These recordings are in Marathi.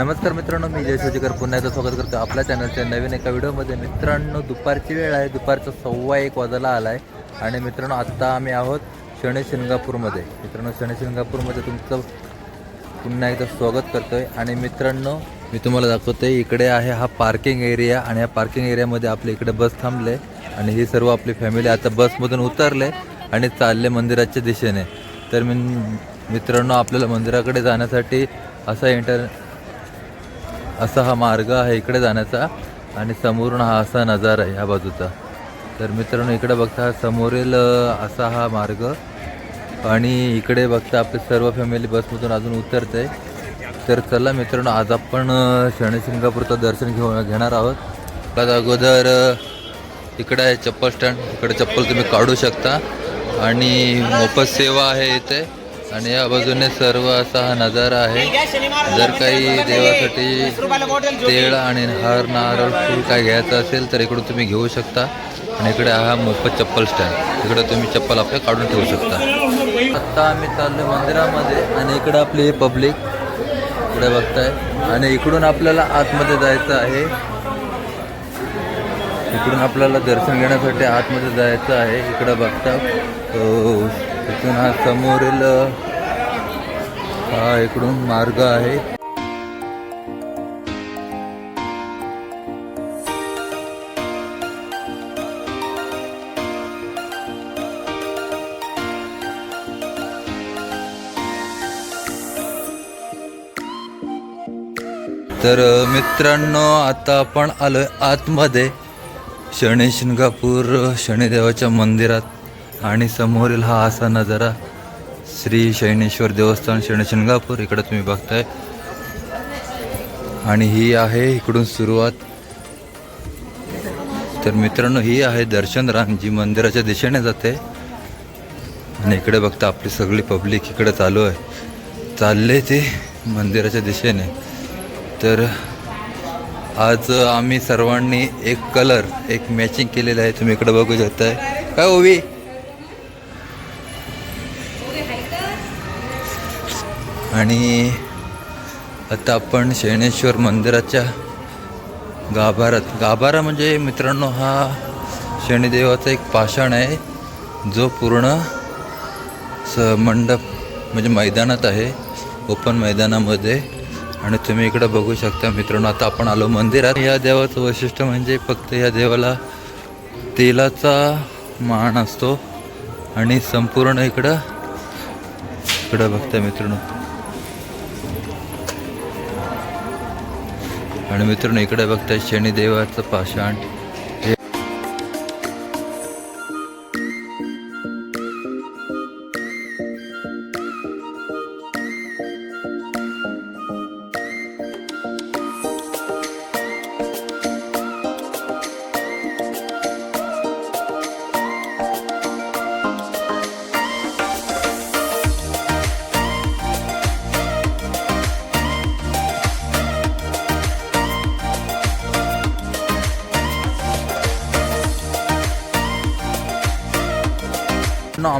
नमस्कार मित्रांनो मी जय सोजीकर पुन्हा एकदा स्वागत करतो आपल्या चॅनलच्या नवीन एका व्हिडिओमध्ये. मित्रांनो दुपारची वेळ आहे. दुपारचा सव्वा एक वाजायला आला आहे आणि मित्रांनो आत्ता आम्ही आहोत शनि शिंगापूरमध्ये मित्रांनो शनी शिंगापूरमध्ये तुमचं पुन्हा एकदा स्वागत करतो आहे आणि मित्रांनो मी तुम्हाला दाखवतो आहे इकडे आहे हा पार्किंग एरिया. आणि या पार्किंग एरियामध्ये आपल्या इकडे बस थांबले. आणि ही सर्व आपली फॅमिली आता बसमधून उतरले आणि चालले मंदिराच्या दिशेने. तर मी मित्रांनो आपल्याला मंदिराकडे जाण्यासाठी असा इंटर असा हा मार्ग आहे इकडे जाण्याचा आणि समोरून हा असा नजारा आहे ह्या बाजूचा. तर मित्रांनो इकडे बघता हा समोरील असा हा मार्ग आणि इकडे बघता आपले सर्व फॅमिली बसमधून अजून उतरते. तर चला मित्रांनो आज आपण शनिशिंगापूरचं दर्शन घेऊ घेणार आहोत. त्यात अगोदर इकडे आहे चप्पल स्टँड इकडे चप्पल तुम्ही काढू शकता. आणि मोफत सेवा आहे इथे. आणि या बाजूने सर्व असा हा नजारा आहे. जर काही देवासाठी तेळ आणि हार नारळ फूल काय घ्यायचं असेल तर इकडून तुम्ही घेऊ शकता. आणि इकडे हा मोफत चप्पल स्टँड इकडे तुम्ही चप्पल आपल्या काढून ठेवू शकता. आत्ता आम्ही चाललो मंदिरामध्ये आणि इकडे आपली पब्लिक इकडे बघताय. आणि इकडून आपल्याला आतमध्ये जायचं आहे. इकडून आपल्याला दर्शन घेण्यासाठी आतमध्ये जायचं आहे. इकडं बघता. हो. इथून हा समोरील हा इकडून मार्ग आहे. तर मित्रांनो आता आपण आलोय आतमध्ये. शनी शिंगापूर शनिदेवाच्या मंदिरात. आणि समोरील हा असा नजारा श्री शैनेश्वर देवस्थान शनी शिंगापूर इकडं तुम्ही बघताय. आणि ही आहे इकडून सुरुवात. तर मित्रांनो ही आहे दर्शन रांग जी मंदिराच्या दिशेने जाते. आणि इकडे बघता आपली सगळी पब्लिक इकडे चालू आहे. चालले ते मंदिराच्या दिशेने. तर आज आम्ही सर्वांनी एक कलर एक मॅचिंग केलेलं आहे. तुम्ही इकडे बघू शकताय. काय हो, ओवी? आणि आता आपण शनेश्वर मंदिराच्या गाभारात गाभारा म्हणजे मित्रांनो हा शनिदेवाचा एक पाषाण आहे. जो पूर्ण स मंडप म्हणजे मैदानात आहे ओपन मैदानामध्ये. आणि तुम्ही इकडं बघू शकता मित्रांनो आता आपण आलो मंदिरात. या देवाचं वैशिष्ट्य म्हणजे फक्त या देवाला तेलाचा मान असतो. आणि संपूर्ण इकडं इकडं बघता मित्रांनो. आणि मित्रांनो इकडे बघताय शनिदेवाचं पाषाण.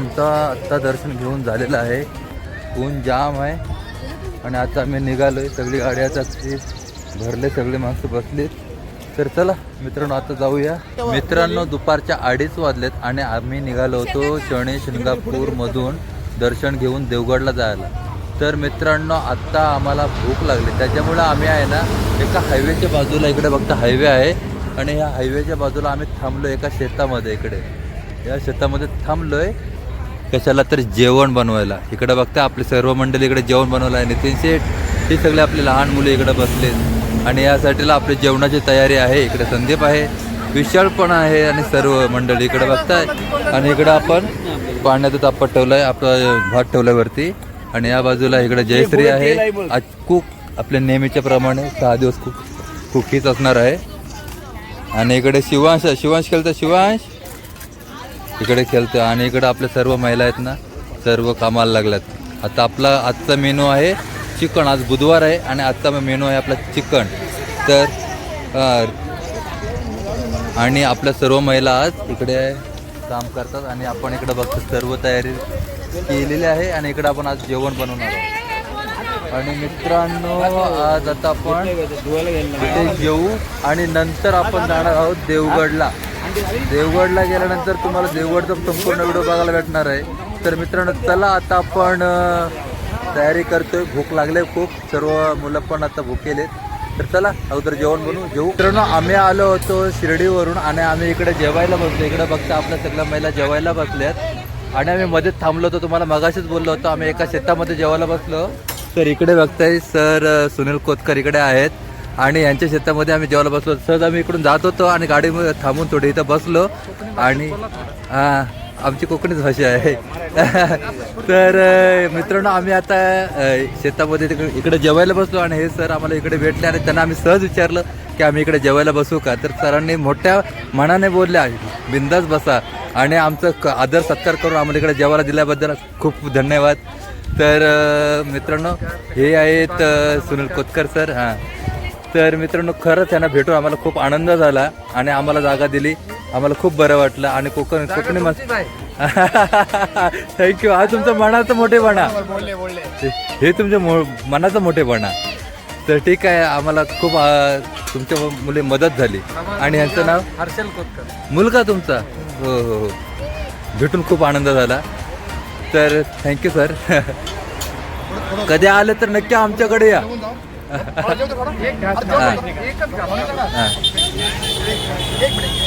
आमचा आत्ता दर्शन घेऊन झालेलं आहे. ऊन जाम आहे. आणि आता आम्ही आहे सगळी गाड्या आता भरले सगळे माणसं बसलीत. तर चला मित्रांनो आता जाऊया. मित्रांनो दुपारच्या अडीच वाजलेत आणि आम्ही निघालो होतो शनी शिंगापूरमधून दर्शन घेऊन देवगडला जायला. तर मित्रांनो आत्ता आम्हाला भूक लागली. त्याच्यामुळं आम्ही आहे ना एका हायवेच्या बाजूला इकडे बघता हायवे आहे. आणि ह्या हायवेच्या बाजूला आम्ही थांबलो एका शेतामध्ये इकडे. या शेतामध्ये थांबलोय. कशाला तर जेवण बनवायला. इकडे बघता आपली सर्व मंडळी इकडे जेवण बनवलं आहे. नितीन शेठ ही सगळे आपले लहान मुले इकडे बसले आणि यासाठीला आपली जेवणाची तयारी आहे. इकडे संदीप आहे. विशाल पण आहे आणि सर्व मंडळी इकडे बघताय. आणि इकडं आपण पाण्याचा तापत ठेवलाय. आपला भात ठेवलाय वरती आणि या बाजूला इकडे जयश्री आहे. आज कुक आपल्या नेहमीच्या प्रमाणे सहा दिवस कुक कुकीच असणार आहे. आणि इकडे शिवांश आहे. शिवांश खेळतो शिवांश? इकडे खेळतो आणि इकडे आपल्या सर्व महिला आहेत ना सर्व कामाला लागल्यात. आता आपला आजचा मेनू आहे चिकन. आज बुधवार आहे आणि आजचा मेनू आहे आपला चिकन. तर आणि आपल्या सर्व महिला आज इकडे काम करतात आणि आपण इकडे बघतो सर्व तयारी केलेली आहे आणि इकडे आपण आज जेवण बनवणार आहोत. आणि मित्रांनो आज आता आपण येऊ आणि नंतर आपण जाणार आहोत देवगडला. देवगडला गेल्यानंतर तुम्हाला देवगडचा संपूर्ण व्हिडिओ बघायला भेटणार आहे. तर मित्रांनो चला आता आपण तयारी करतोय. भूक लागले खूप. सर्व मुलं पण आता भुकेलेत. तर चला अगोदर जेवण बनवू. जेवू. मित्रांनो आम्ही आलो होतो शिर्डीवरून आणि आम्ही इकडे जेवायला बसलो. इकडे बघता आपल्या सगळ्या महिला जेवायला बसल्यात. आणि आम्ही मध्येच थांबलो होतो. तुम्हाला मगाशीच बोललो होतो. आम्ही एका शेतामध्ये जेवायला बसलो. तर इकडे बघताय सर सुनील कोतकर इकडे आहेत. आणि यांच्या शेतामध्ये आम्ही जेवायला बसलो. सहज आम्ही इकडून जात होतो आणि गाडीमध्ये थांबून थोडी इथं बसलो. आणि आमची कोकणीच भाषा आहे. तर मित्रांनो आम्ही आता शेतामध्ये तिकडे इकडे जेवायला बसलो आणि हे सर आम्हाला इकडे भेटले आणि त्यांना आम्ही सहज विचारलं की आम्ही इकडे जेवायला बसू का? तर सरांनी मोठ्या मनाने बोलल्या बिंदास बसा. आणि आमचं क- आदर सत्कार करून आम्हाला इकडे जेवायला दिल्याबद्दल खूप धन्यवाद. तर मित्रांनो हे आहेत सुनील कोतकर सर. हां. तर मित्रांनो खरंच त्यांना भेटून आम्हाला खूप आनंद झाला आणि आम्हाला जागा दिली. आम्हाला खूप बरं वाटलं आणि कोकण कोकणी मस्त थँक्यू हा तुमचा मनाचा मोठेपणा. हे तुमच्या मो- मनाचा मोठेपणा. तर ठीक आहे आम्हाला खूप तुमच्या मुले मदत झाली. आणि यांचं नाव? हर्षल कोतकर. मुलगा तुमचा? हो हो हो. भेटून खूप आनंद झाला. तर थँक्यू सर कधी आले तर नक्की आमच्याकडे या.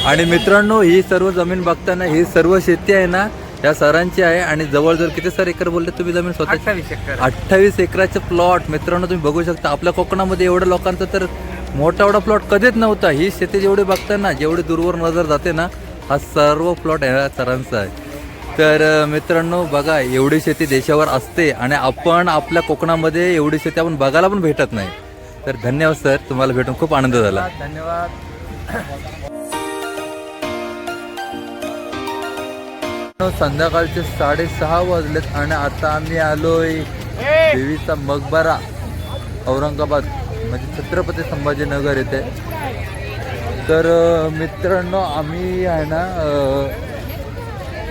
आणि मित्रांनो ही सर्व जमीन बघताना ही सर्व शेती आहे ना या सरांची आहे. आणि जवळजवळ किती सर एकर बोलले तुम्ही जमीन स्वतः अठ्ठावीस एकर. अठ्ठावीस एकराचे प्लॉट मित्रांनो तुम्ही बघू शकता आपल्या कोकणामध्ये एवढं लोकांचं तर मोठा एवढा प्लॉट कधीच नव्हता. ही शेती जेवढी बघताना जेवढी दूरवर नजर जाते ना हा सर्व प्लॉट या सरांचा आहे. तर मित्रांनो बघा एवढी शेती देशावर असते आणि आपण आपल्या कोकणामध्ये एवढी शेती आपण बघायला पण भेटत नाही. तर धन्यवाद सर. तुम्हाला भेटून खूप आनंद झाला. धन्यवाद. संध्याकाळचे साडेसहा वाजलेत आणि आता आम्ही आलोय देवीचा मकबरा औरंगाबाद म्हणजे छत्रपती संभाजीनगर येथे. तर मित्रांनो आम्ही आहे ना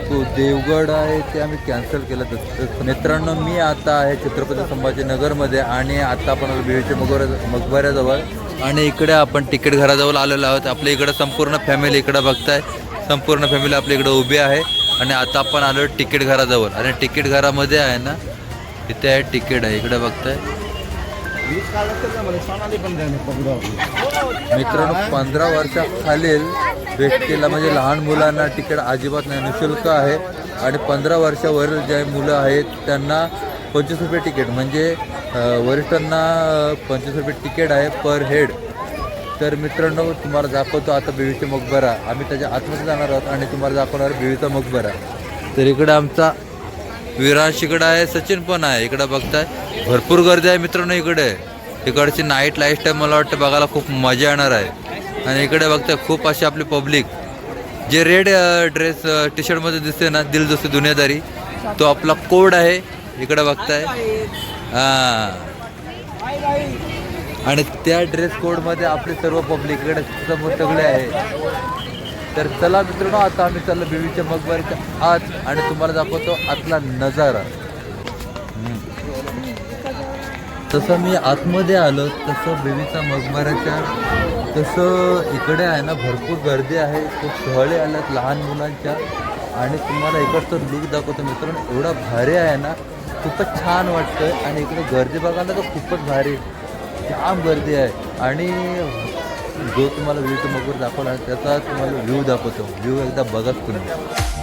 तो देवगड आहे ते आम्ही कॅन्सल केलं. तर मित्रांनो मी आता आहे छत्रपती संभाजीनगरमध्ये आणि आता आपण आलो बीडच्या मकबऱ्या मकबऱ्याजवळ आणि इकडे आपण तिकीट घराजवळ आलेलो आहोत. आपल्या इकडे संपूर्ण फॅमिली इकडे बघताय. संपूर्ण फॅमिली आपल्या इकडे उभी आहे. आणि आता आपण आलो तिकीट घराजवळ. आणि तिकीट घरामध्ये आहे ना इथे आहे तिकीट आहे. इकडे बघताय. मित्रांनो पंधरा वर्षाखालील व्यक्तीला म्हणजे लहान मुलांना तिकीट अजिबात नाही निशुल्क आहे. आणि पंधरा वर्षावरील जे मुलं आहेत त्यांना पंचवीस रुपये तिकीट. म्हणजे वरिष्ठांना पंचवीस रुपये तिकीट आहे पर हेड. तर मित्रांनो तुम्हाला दाखवतो आता बेवीचा मकबरा. आम्ही त्याच्या आतमध्ये जाणार आहोत आणि तुम्हाला दाखवणार बेवीचा मकबरा. तर इकडं आमचा विराज इकडं आहे सचिन पण आहे. इकडं बघताय. भरपूर गर्दी आहे मित्रांनो इकडे. इकडची नाईट लाईफ मला वाटतं बघायला खूप मजा येणार आहे. आणि इकडे बघताय खूप अशी आपली पब्लिक. जे रेड ड्रेस टी शर्टमध्ये दिसते ना दिल दोस्ती दुनियादारी तो आपला कोड आहे इकडे बघताय. हां. आणि त्या ड्रेस कोडमध्ये आपले सर्व पब्लिक इकडे समोर सगळे आहे. तर चला मित्रांनो आता आम्ही चाललो बीबीच्या मकबऱ्याच्या आत आणि तुम्हाला दाखवतो आतला नजारा. तसं मी आतमध्ये आलो तसं बेबीचा मकबऱ्याच्या तसं इकडे आहे ना भरपूर गर्दी आहे. खूप सोहळे आल्यात लहान मुलांच्या. आणि तुम्हाला इकडचं लुक दाखवतो मित्रांनो एवढा भारी आहे ना. खूपच छान वाटतं आणि इकडे गर्दी बघायला तर खूपच भारी. जाम गर्दी आहे. आणि जो तुम्हाला व्ह्यूचं मगवर दाखवला त्याचा तुम्हाला व्ह्यू दाखवतो. व्ह्यू एकदा बघाच तुम्ही.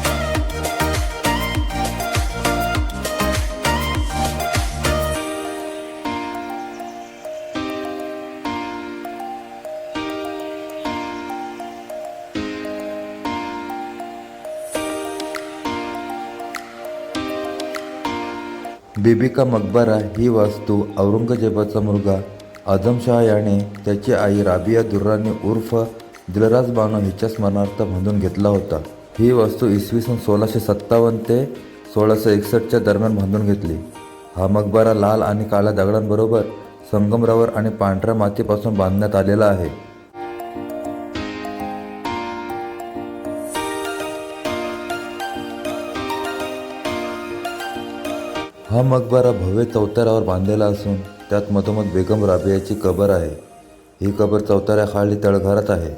बिबिका मकबरा ही वास्तू औरंगजेबाचा मुलगा आझमशाह याने त्याची आई राबिया दुर्रानी उर्फ दिलराज बानो हिच्या स्मरणार्थ बांधून घेतला होता. ही वास्तू इसवी सन सोळाशे सत्तावन्न ते सोळाशे एकसष्टच्या दरम्यान बांधून घेतली. हा मकबरा लाल आणि काळ्या दगडांबरोबर संगमरावर आणि पांढऱ्या मातीपासून बांधण्यात आलेला आहे. हा मकबरा भव्य चौताऱ्यावर बांधलेला असून त्यात मधोमध बेगम राबियाची कबर आहे. ही कबर चौताऱ्याखाली तळघरात आहे.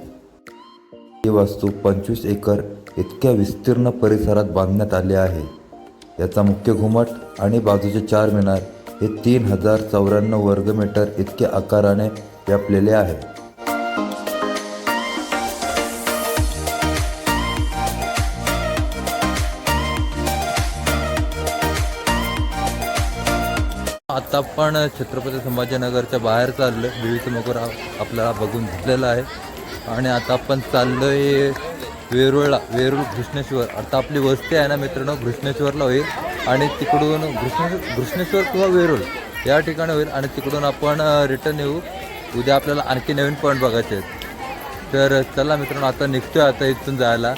ही वास्तू पंचवीस एकर इतक्या विस्तीर्ण परिसरात बांधण्यात आली आहे. याचा मुख्य घुमट आणि बाजूचे चार मिनार हे तीन हजार चौऱ्याण्णव वर्गमीटर इतके आकाराने व्यापलेले आहे. आता पण छत्रपती संभाजीनगरच्या बाहेर चाललो आहे विविध मगर आपल्याला बघून घेतलेला आहे. आणि आता आपण चाललो आहे वेरूळला वेरूळ घृष्णेश्वर. आता आपली वस्ती आहे ना मित्रांनो घृष्णेश्वरला होईल. आणि तिकडून घृष्णे घृष्णेश्वर किंवा वेरूळ या ठिकाणी होईल. आणि तिकडून आपण रिटर्न येऊ. उद्या आपल्याला आणखी नवीन पॉईंट बघायचे आहेत. तर चला मित्रांनो आता निघतोय आता इथून जायला.